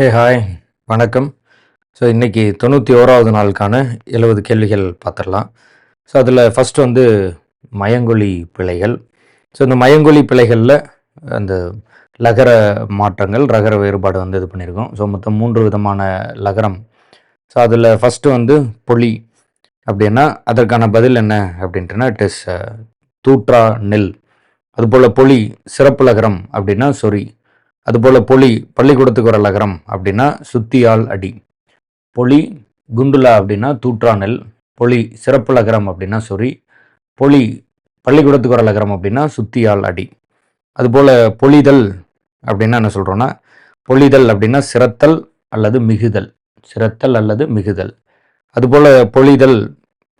Hey hi வணக்கம். So இன்றைக்கி தொண்ணூற்றி ஓராவது நாளுக்கான எழுபது கேள்விகள் பார்த்துடலாம். ஸோ அதில் ஃபஸ்ட்டு வந்து மயங்கொலி பிழைகள். ஸோ இந்த மயங்கொலி பிழைகளில் அந்த லகர மாற்றங்கள் ரகர வேறுபாடு வந்து இது பண்ணியிருக்கோம். ஸோ மொத்தம் மூன்று விதமான லகரம். ஸோ அதில் ஃபஸ்ட்டு வந்து பொலி அப்படின்னா அதற்கான பதில் என்ன அப்படின்ட்டுனா இட் இஸ் uh, தூற்றா நெல். அதுபோல் பொலி சிறப்பு லகரம் அப்படின்னா சொறி. அதுபோல் பொலி பள்ளிக்கூடத்துக்கு வர லகரம் அப்படின்னா சுத்தியால் அடி. பொலி குண்டுலா அப்படின்னா தூற்றா நெல் பொலி சிறப்பு லகரம் அப்படின்னா சொறி. பொலி பள்ளிக்கூடத்துக்கு வர லகரம் அப்படின்னா சுத்தியால் அடி. அதுபோல் பொலிதல் அப்படின்னா என்ன சொல்கிறோன்னா பொலிதல் அப்படின்னா சிரத்தல் அல்லது மிகுதல். சிரத்தல் அல்லது மிகுதல். அதுபோல் பொலிதல்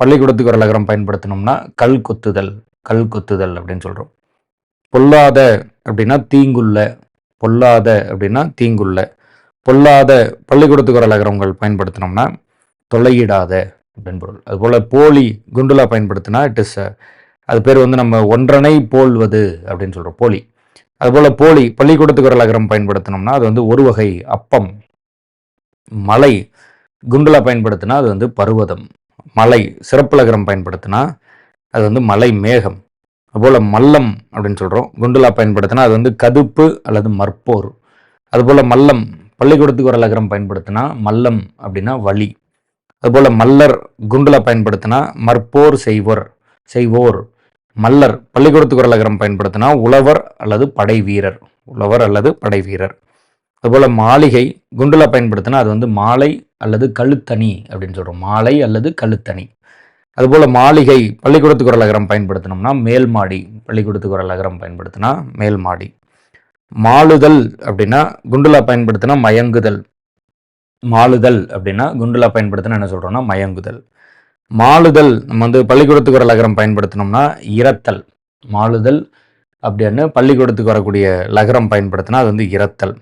பள்ளிக்கூடத்துக்கு வர லகரம் பயன்படுத்தினோம்னா கல் கொத்துதல் கல் கொத்துதல் அப்படின்னு சொல்கிறோம் பொல்லாத அப்படின்னா தீங்குள்ள பொல்லாத அப்படின்னா தீங்குள்ள. பொல்லாத பள்ளிக்கூடத்துக்கு வர பயன்படுத்தினோம்னா தொலையிடாத அப்படின்னு பொருள். அதுபோல் போலி குண்டுலா பயன்படுத்தினா இட் இஸ் அது பேர் வந்து நம்ம ஒன்றனை போல்வது அப்படின்னு சொல்கிறோம் போலி. அதுபோல் போலி பள்ளிக்கூடத்துக்கு வர பயன்படுத்தினோம்னா அது வந்து ஒரு வகை அப்பம். மலை குண்டுலா பயன்படுத்தினா அது வந்து பருவதம். மலை சிறப்புலகரம் பயன்படுத்தினா அது வந்து மலை மேகம். அதுபோல் மல்லம் அப்படின்னு சொல்கிறோம் குண்டுலா பயன்படுத்தினா அது வந்து கதுப்பு அல்லது மற்போர். அதுபோல் மல்லம் பள்ளிக்கூடத்துக்கு ஒரு லகரம் பயன்படுத்தினா மல்லம் அப்படின்னா வலி. அதுபோல் மல்லர் குண்டுலா பயன்படுத்தினா மற்போர் செய்வோர் செய்வோர். மல்லர் பள்ளிக்கூடத்துக்கு ஒரு லகரம் பயன்படுத்தினா உழவர் அல்லது படை வீரர். உழவர் அல்லது படை வீரர். அதுபோல் மாளிகை குண்டுலா பயன்படுத்தினா அது வந்து மாலை அல்லது கழுத்தணி அப்படின்னு சொல்கிறோம் மாலை அல்லது கழுத்தணி. அதுபோல் மாளிகை பள்ளிக்கூடத்துக்கு ஒரு லகரம் பயன்படுத்தினோம்னா மேல் மாடி பள்ளிக்கூடத்துக்கு ஒரு லகரம் பயன்படுத்தினா மேல் மாடி. மாளுதல் அப்படின்னா குண்டுலா பயன்படுத்தினா மயங்குதல். மாளுதல் அப்படின்னா குண்டுலா பயன்படுத்தினா என்ன சொல்கிறோம்னா மயங்குதல். மாளுதல் நம்ம வந்து பள்ளிக்கூடத்துக்கு ஒரு லகரம் பயன்படுத்தினோம்னா இரத்தல். மாளுதல் அப்படின்னு பள்ளிக்கூடத்துக்கு வரக்கூடிய லகரம் பயன்படுத்தினா அது வந்து இரத்தல்.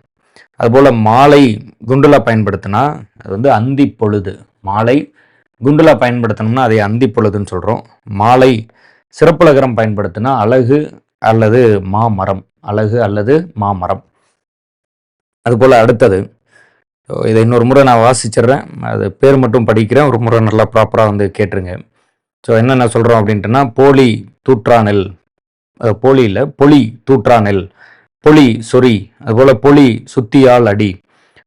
அதுபோல் மாலை குண்டுலா பயன்படுத்தினா அது வந்து அந்தி பொழுது மாலை குண்டுலா பயன்படுத்தணும்னா அதை அந்தி பொழுதுன்னு சொல்கிறோம் மாலை சிறப்புலகரம் பயன்படுத்தினா அழகு அல்லது மாமரம் அழகு அல்லது மாமரம். அதுபோல் அடுத்தது இதை இன்னொரு முறை நான் வாசிச்சிடுறேன். அது பேர் மட்டும் படிக்கிறேன் ஒரு முறை நல்லா ப்ராப்பராக வந்து கேட்டுருங்க. ஸோ என்னென்ன சொல்கிறோம் அப்படின்ட்டுனா போலி தூற்றானெல் போலியில் பொலி தூற்றானெல் பொலி சொறி அதுபோல் பொலி சுத்தியால் அடி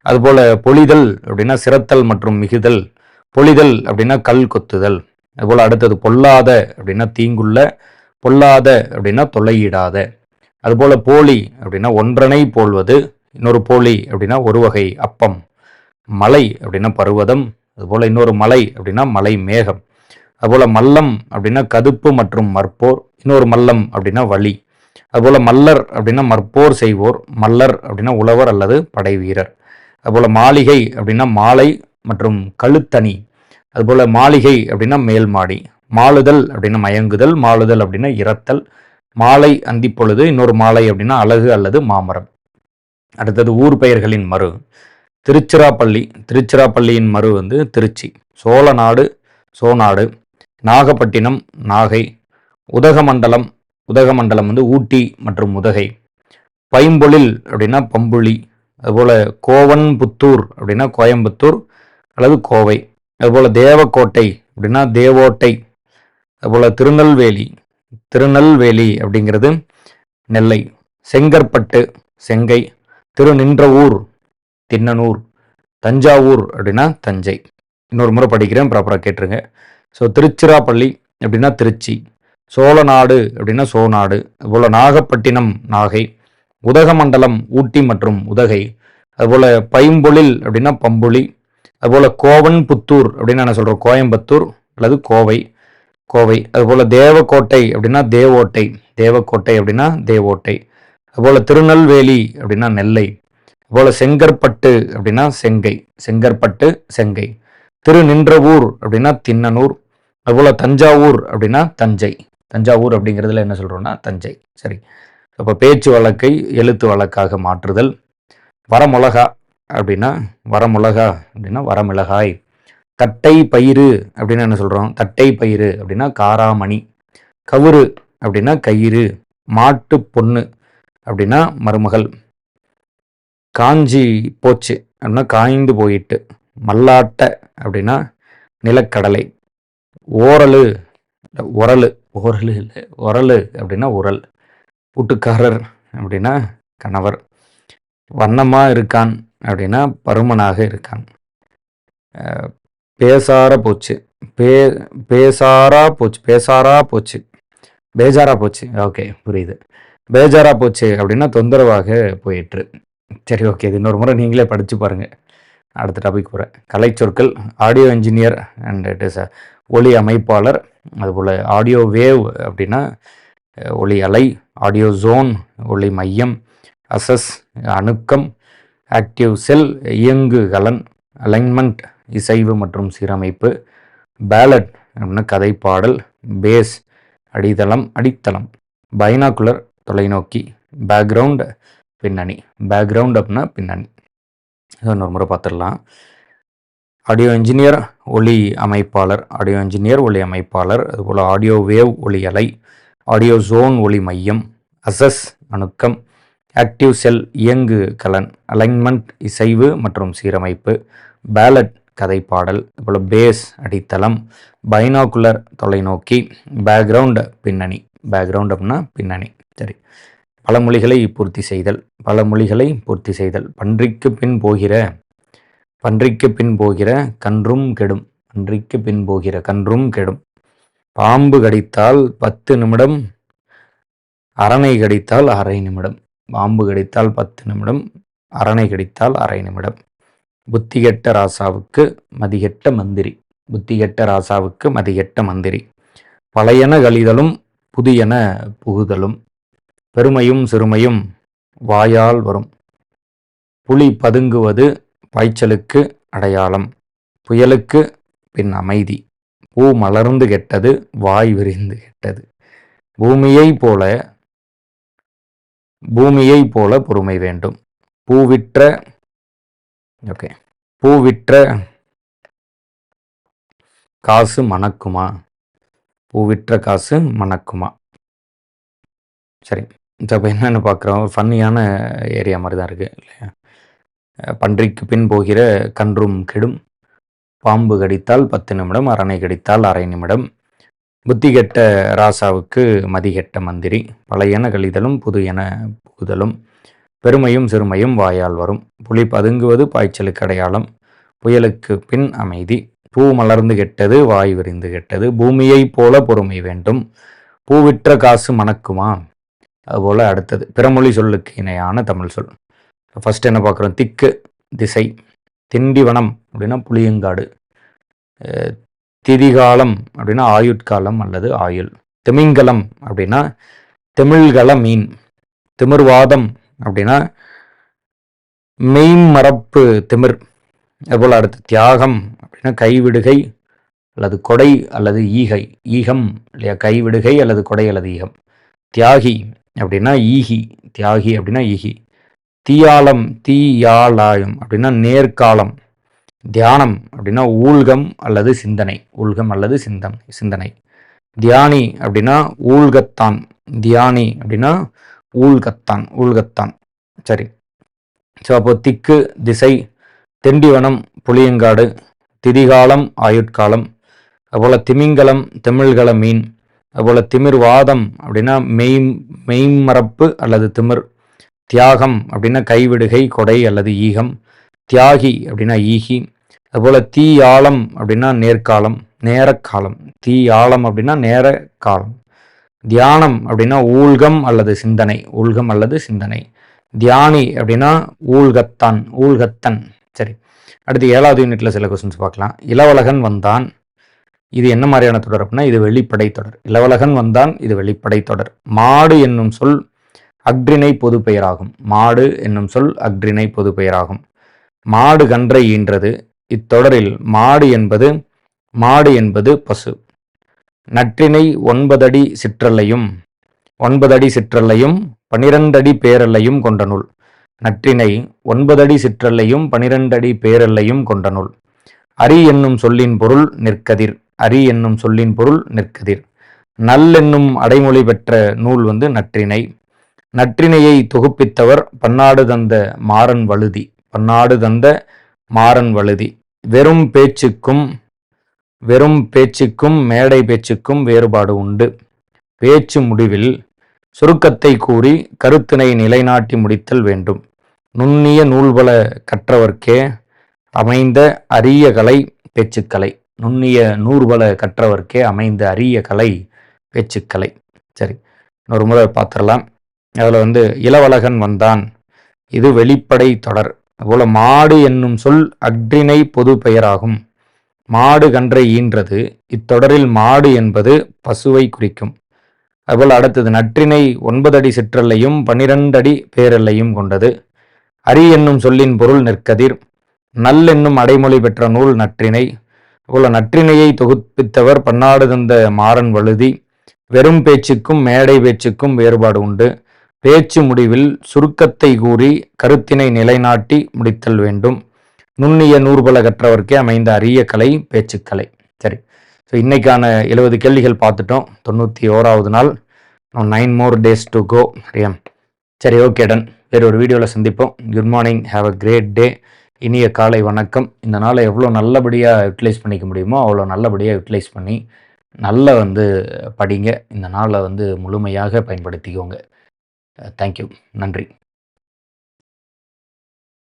அதுபோல் பொலிதல் அப்படின்னா சிரத்தல் மற்றும் மிகுதல் பொழிதல் அப்படின்னா கல் கொத்துதல். அதுபோல் அடுத்தது பொல்லாத அப்படின்னா தீங்குள்ள பொல்லாத அப்படின்னா தொல்லையிடாத அதுபோல் போலி அப்படின்னா ஒன்றனை போல்வது இன்னொரு போலி அப்படின்னா ஒரு வகை அப்பம். மலை அப்படின்னா பருவதம் அதுபோல் இன்னொரு மலை அப்படின்னா மலை மேகம். அதுபோல் மல்லம் அப்படின்னா கதுப்பு மற்றும் மற்போர் இன்னொரு மல்லம் அப்படின்னா வழி அதுபோல் மல்லர் அப்படின்னா மற்போர் செய்வோர் மல்லர் அப்படின்னா உழவர் அல்லது படை வீரர் அதுபோல் மாளிகை அப்படின்னா மாலை மற்றும் கழுத்தணி அதுபோல் மாளிகை அப்படின்னா மேல் மாடி மாளுதல் அப்படின்னா மயங்குதல் மாளுதல் அப்படின்னா இறத்தல் மாலை அந்திப்பொழுது இன்னொரு மாலை அப்படின்னா அழகு அல்லது மாமரம். அடுத்தது ஊர் பெயர்களின் மறு. திருச்சிராப்பள்ளி திருச்சிராப்பள்ளியின் மறு வந்து திருச்சி சோழநாடு சோநாடு நாகப்பட்டினம் நாகை உதகமண்டலம் உதகமண்டலம் வந்து ஊட்டி மற்றும் உதகை பைம்பொழில் அப்படின்னா பம்புளி அதுபோல் கோவன் புத்தூர் அப்படின்னா கோயம்புத்தூர் அல்லது கோவை. அதுபோல் தேவக்கோட்டை அப்படின்னா தேவோட்டை. அதுபோல் திருநெல்வேலி திருநெல்வேலி அப்படிங்கிறது நெல்லை. செங்கற்பட்டு செங்கை. திருநின்ற ஊர் தின்னனூர் தஞ்சாவூர் அப்படின்னா தஞ்சை. இன்னொரு முறை படிக்கிறேன் ப்ராப்பராக கேட்டுருங்க. ஸோ திருச்சிராப்பள்ளி அப்படின்னா திருச்சி. சோழநாடு அப்படின்னா சோநாடு அதுபோல் நாகப்பட்டினம் நாகை. உதகமண்டலம் ஊட்டி மற்றும் உதகை. அதுபோல் பைம்பொழில் அப்படின்னா பம்புளி அதுபோல் கோவன் புத்தூர் அப்படின்னு நான் சொல்கிறோம் கோயம்புத்தூர் அல்லது கோவை. கோவை. அதுபோல் தேவக்கோட்டை அப்படின்னா தேவோட்டை. தேவக்கோட்டை அப்படின்னா தேவோட்டை. அதுபோல் திருநெல்வேலி அப்படின்னா நெல்லை. அதுபோல் செங்கற்பட்டு அப்படின்னா செங்கை. செங்கற்பட்டு செங்கை. திருநின்றவூர் அப்படின்னா தின்னனூர் அதுபோல் தஞ்சாவூர் அப்படின்னா தஞ்சை. தஞ்சாவூர் அப்படிங்கிறதுல என்ன சொல்கிறோன்னா தஞ்சை. சரி. அப்போ பேச்சு வழக்கை எழுத்து வழக்காக மாற்றுதல். வரமுலகா அப்படின்னா வரமிளகா அப்படின்னா வரமிளகாய். தட்டை பயிறு அப்படின்னு என்ன சொல்கிறோம் தட்டை பயிறு அப்படின்னா காராமணி. கவுரு அப்படின்னா கயிறு. மாட்டு பொண்ணு அப்படின்னா மருமகள். காஞ்சி போச்சு அப்படின்னா காய்ந்து போயிட்டு. மல்லாட்டை அப்படின்னா நிலக்கடலை. ஓரலு உரலு. ஓரலு இல்லை உரலு அப்படின்னா உரல். வீட்டுக்காரர் அப்படின்னா கணவர். வண்ணமாக இருக்கான். அப்படின்னா பருமனாக இருக்கான் பேசார போச்சு. பே பேசாரா போச்சு. பேசாரா போச்சு. பேஜாரா போச்சு. ஓகே புரியுது. பேஜாரா போச்சு அப்படின்னா தொந்தரவாக போயிட்டு சரி ஓகே. இது இன்னொரு முறை நீங்களே படித்து பாருங்கள் அடுத்த டாபிக் போகிறேன் கலை சொற்கள் audio engineer and it is a ஒளி அமைப்பாளர். அதுபோல் ஆடியோ வேவ் அப்படின்னா ஒளி அலை ஆடியோ ஜோன் ஒளி மையம் அசஸ் அணுக்கம் ஆக்டிவ் செல் இயங்குகலன் அலைன்மெண்ட் இசைவு மற்றும் சீரமைப்பு பேலட் அப்படின்னா கதைப்பாடல் பேஸ் அடித்தளம் அடித்தளம் பைனாக்குலர் தொலைநோக்கி பேக்ரவுண்ட் பின்னணி பேக்ரவுண்ட் அப்படின்னா பின்னணி. இன்னொரு முறை பார்த்துடலாம். ஆடியோ இன்ஜினியர் ஒளி அமைப்பாளர் ஆடியோ இன்ஜினியர் ஒளி அமைப்பாளர் அதுபோல் ஆடியோ வேவ் ஒளி அலை ஆடியோ ஜோன் ஒளி மையம் அசஸ் அணுக்கம் ஆக்டிவ் செல் இயங்கு கலன் அலைன்மெண்ட் இசைவு மற்றும் சீரமைப்பு பேலட் கதைப்பாடல் அதுபோல் பேஸ் அடித்தளம் பைனாக்குலர் தொலைநோக்கி பேக்ரவுண்ட் பின்னணி. பேக்ரவுண்ட் அப்படின்னா பின்னணி. சரி. பல மொழிகளை பூர்த்தி செய்தல். பல மொழிகளை பூர்த்தி செய்தல். பன்றிக்கு பின் போகிற பன்றிக்கு பின் போகிற கன்றும் கெடும். பன்றிக்கு பின் போகிற கன்றும் கெடும். பாம்பு கடித்தால் பத்து நிமிடம் அரணை கடித்தால் அரை நிமிடம். பாம்பு கிடைத்தால் பத்து நிமிடம் அரணை கடித்தால் அரை நிமிடம். புத்திகெட்ட ராசாவுக்கு மதிகெட்ட மந்திரி. புத்திகெட்ட ராசாவுக்கு மதிகெட்ட மந்திரி. பழையன கழிதலும் புதியன புகுதலும். பெருமையும் சிறுமையும் வாயால் வரும். புலி பதுங்குவது பாய்ச்சலுக்கு அடையாளம். புயலுக்கு பின் அமைதி. பூ மலர்ந்து கெட்டது வாய் விரிந்து கெட்டது. பூமியைப் போல பூமியை போல பொறுமை வேண்டும். பூவிற்ற ஓகே பூவிற்ற காசு மணக்குமா? பூவிற்ற காசு மணக்குமா? சரி இப்போ என்னென்னு பார்க்குறோம் ஃபன்னியான ஏரியா மாதிரி தான் இருக்குது இல்லையா பன்றிக்கு பின் போகிற கன்றும் கெடும். பாம்பு கடித்தால் பத்து நிமிடம் அரணை கடித்தால் அரை நிமிடம். புத்தி கெட்ட ராசாவுக்கு மதிகெட்ட மந்திரி. பழையன கழிதலும் புது என புகுதலும். பெருமையும் சிறுமையும் வாயால் வரும். புலி பதுங்குவது பாய்ச்சலுக்கு அடையாளம். புயலுக்கு பின் அமைதி. பூ மலர்ந்து கெட்டது வாய் விரிந்து கெட்டது. பூமியைப் போல பொறுமை வேண்டும். பூவிற்ற காசு மணக்குமா? அதுபோல் அடுத்தது. பிறமொழி சொல்லுக்கு இணையான தமிழ் சொல். ஃபஸ்ட் என்ன பார்க்குறோம்? திக்கு திசை திண்டிவனம் அப்படின்னா புளியங்காடு. திதிகாலம் அப்படின்னா ஆயுட்காலம் அல்லது ஆயுள். திமிங்கலம் அப்படின்னா தமிழ்கள மீன் திமிர்வாதம் அப்படின்னா மெய்மரப்பு திமிர். அதுபோல் அடுத்து தியாகம் அப்படின்னா கைவிடுகை அல்லது கொடை அல்லது ஈகை. ஈகம் இல்லையா? கைவிடுகை அல்லது கொடை அல்லது ஈகம். தியாகி அப்படின்னா ஈகி. தியாகி அப்படின்னா ஈகி. தீயாளம் தீயாளாயம் அப்படின்னா நேர்காலம். தியானம் அப்படின்னா ஊழ்கம் அல்லது சிந்தனை. ஊழ்கம் அல்லது சிந்தம் சிந்தனை. தியானி அப்படின்னா ஊழ்கத்தான். தியானி அப்படின்னா ஊழ்கத்தான் ஊழ்கத்தான். சரி. ஸோ அப்போ திக்கு திசை தெண்டிவனம் புளியங்காடு திதிகாலம் ஆயுட்காலம். அதுபோல் திமிங்கலம் திமிழ்கல மீன். அதுபோல் திமிர்வாதம் அப்படின்னா மெய் மெய்மரப்பு அல்லது திமிர். தியாகம் அப்படின்னா கைவிடுகை கொடை அல்லது ஈகம். தியாகி அப்படின்னா ஈகி. அதுபோல் தீ ஆழம் அப்படின்னா நேர்காலம் நேரக்காலம். தீ ஆழம் அப்படின்னா நேர காலம் தியானம் அப்படின்னா ஊழ்கம் அல்லது சிந்தனை ஊழ்கம் அல்லது சிந்தனை. தியானி அப்படின்னா ஊழ்கத்தான் ஊழ்கத்தன். சரி அடுத்து ஏழாவது யூனிட்ல சில கொஸ்டின்ஸ் பார்க்கலாம். இளவலகன் வந்தான். இது என்ன மாதிரியான தொடர் அப்படின்னா இது வெளிப்படை தொடர். இளவலகன் வந்தான் இது வெளிப்படை தொடர். மாடு என்னும் சொல் அக்ரிணை பொது பெயராகும். மாடு என்னும் சொல் அக்ரிணை பொது பெயராகும். மாடு கன்றை ஈன்றது. இத்தொடரில் மாடு என்பது மாடு என்பது பசு. நற்றினை ஒன்பதடி சிற்றல்லையும் ஒன்பதடி சிற்றல்லையும் பனிரெண்டடி பேரல்லையும் கொண்ட நூல். நற்றினை ஒன்பதடி சிற்றல்லையும் பனிரெண்டடி பேரல்லையும் கொண்ட நூல். அரி என்னும் சொல்லின் பொருள் நிற்கதிர் அரி என்னும் சொல்லின் பொருள் நிற்கதிர். நல் என்னும் அடைமொழி பெற்ற நூல் வந்து நற்றினை நற்றினையை தொகுப்பித்தவர் பன்னாடு தந்த மாறன் வழுதி பன்னாடு தந்த மாறன் வழுதி. வெறும் பேச்சுக்கும் வெறும் பேச்சுக்கும் மேடை பேச்சுக்கும் வேறுபாடு உண்டு. பேச்சு முடிவில் சுருக்கத்தை கூறி கருத்தினை நிலைநாட்டி முடித்தல் வேண்டும். நுண்ணிய நூல்பல கற்றவர்க்கே அமைந்த அரிய கலை பேச்சுக்கலை. நுண்ணிய நூறுபல கற்றவர்க்கே அமைந்த அரிய கலை பேச்சுக்கலை. சரி இன்னொரு முறை பார்த்துடலாம். அதில் வந்து இளவழகன் வந்தான். இது வெளிப்படை தொடர். அதுபோல் மாடு என்னும் சொல் அக்ரிணை பொது பெயராகும். மாடு கன்றை ஈன்றது இத்தொடரில் மாடு என்பது பசுவை குறிக்கும். அதுபோல் அடுத்தது நற்றினை ஒன்பது அடி சிற்றல்லையும் பனிரெண்டு அடி பேரல்லையும் கொண்டது. அரி என்னும் சொல்லின் பொருள் நெற்கதிர் நல் என்னும் அடைமொழி பெற்ற நூல் நற்றினை போல நற்றினையை தொகுப்பித்தவர் பன்னாடு தந்த மாறன் வழுதி வெறும் பேச்சுக்கும் மேடை பேச்சுக்கும் வேறுபாடு உண்டு. பேச்சு முடிவில் சுருக்கத்தை கூறி கருத்தினை நிலைநாட்டி முடித்தல் வேண்டும். நுண்ணிய நூறுபல கற்றவர்க்கே அமைந்த அரிய கலை பேச்சுக்கலை. சரி. ஸோ இன்னைக்கான எழுபது கேள்விகள் பார்த்துட்டோம். தொண்ணூற்றி ஓராவது நாள். Nine more days to go சரியா? சரி ஓகே டன் வேறு ஒரு வீடியோவில் சந்திப்போம். Good morning have a great day இனிய காலை வணக்கம். இந்த நாளை எவ்வளோ நல்லபடியாக யூட்டிலைஸ் பண்ணிக்க முடியுமோ அவ்வளோ நல்லபடியாக யூட்டிலைஸ் பண்ணி நல்ல வந்து படிங்க. இந்த நாளை வந்து முழுமையாக பயன்படுத்திக்கோங்க. தேங்க்யூ நன்றி.